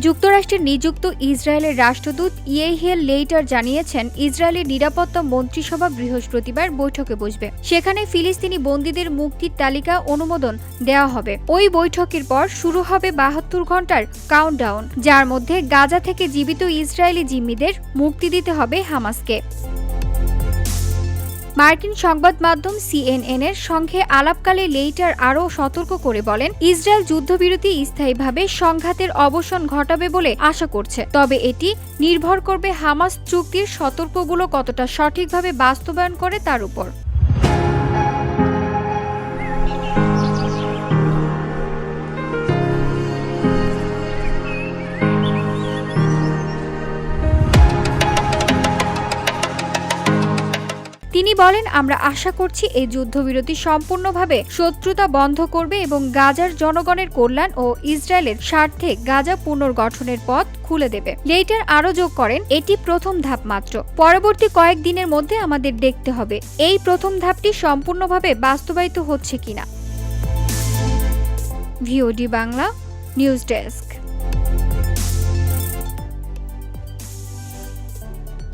যুক্তরাষ্ট্রের নিযুক্ত ইসরায়েলের রাষ্ট্রদূত ইয়েহেল লেইটার জানিয়েছেন ইসরায়েলের নিরাপত্তা মন্ত্রিসভা বৃহস্পতিবার বৈঠকে বসবে। সেখানে ফিলিস্তিনি বন্দীদের মুক্তির তালিকা অনুমোদন দেওয়া হবে। ওই বৈঠকের পর শুরু হবে বাহাত্তর ঘণ্টার কাউন্টডাউন যার মধ্যে গাজা থেকে জীবিত ইসরায়েলি জিম্মিদের মুক্তি দিতে হবে হামাসকে। মার্কিন সংবাদ মাধ্যম সিএনএন এর সঙ্গে আলাপকালে লেইটার আরও সতর্ক করে বলেন, ইসরায়েল যুদ্ধবিরতি স্থায়ীভাবে সংঘাতের অবসান ঘটাবে বলে আশা করছে। তবে এটি নির্ভর করবে হামাস চুক্তির সতর্কগুলো কতটা সঠিকভাবে বাস্তবায়ন করে তার উপর। তিনি বলেন, আমরা আশা করছি এই যুদ্ধবিরতি সম্পূর্ণভাবে শত্রুতা বন্ধ করবে এবং গাজার জনগণের কল্যাণ ও ইসরায়েলের স্বার্থে গাজা পুনর্গঠনের পথ খুলে দেবে। লেইটার আরও যোগ করেন, এটি প্রথম ধাপ মাত্র। পরবর্তী কয়েকদিনের মধ্যে আমাদের দেখতে হবে, এই প্রথম ধাপটি সম্পূর্ণভাবে বাস্তবায়িত হচ্ছে কিনা। VOD Bangla, news desk.